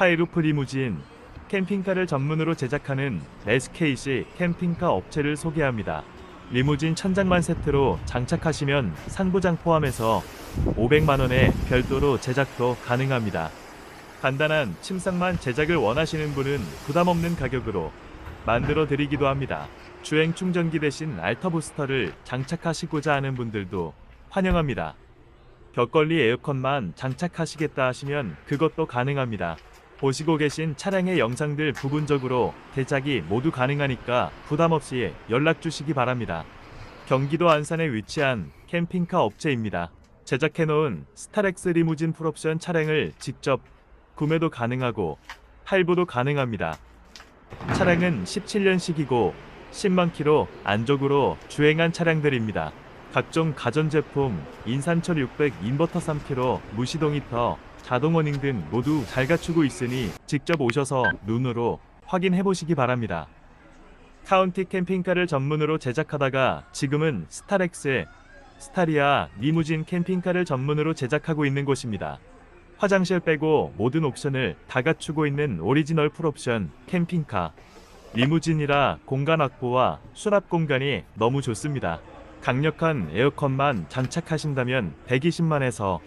하이루프 리무진 캠핑카를 전문으로 제작하는 SKC 캠핑카 업체를 소개합니다. 리무진 천장만 세트로 장착하시면 상부장 포함해서 500만 원에 별도로 제작도 가능합니다. 간단한 침상만 제작을 원하시는 분은 부담 없는 가격으로 만들어 드리기도 합니다. 주행 충전기 대신 알터 부스터를 장착하시고자 하는 분들도 환영합니다. 벽걸리 에어컨만 장착하시겠다 하시면 그것도 가능합니다. 보시고 계신 차량의 영상들 부분적으로 제작이 모두 가능하니까 부담 없이 연락 주시기 바랍니다. 경기도 안산에 위치한 캠핑카 업체입니다. 제작해 놓은 스타렉스 리무진 풀옵션 차량을 직접 구매도 가능하고 할부도 가능합니다. 차량은 17년식이고 10만 킬로 안쪽으로 주행한 차량들입니다. 각종 가전제품, 인산철 600 인버터 3kg, 무시동 히터, 자동 워닝 등 모두 잘 갖추고 있으니 직접 오셔서 눈으로 확인해 보시기 바랍니다. 카운티 캠핑카를 전문으로 제작하다가 지금은 스타렉스, 스타리아, 리무진 캠핑카를 전문으로 제작하고 있는 곳입니다. 화장실 빼고 모든 옵션을 다 갖추고 있는 오리지널 풀옵션 캠핑카. 리무진이라 공간 확보와 수납 공간이 너무 좋습니다. 강력한 에어컨만 장착하신다면 120만에서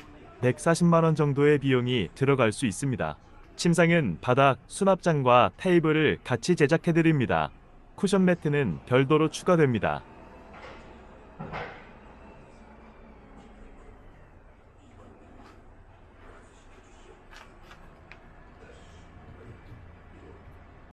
140만원 정도의 비용이 들어갈 수 있습니다. 침상은 바닥, 수납장과 테이블을 같이 제작해드립니다. 쿠션 매트는 별도로 추가됩니다.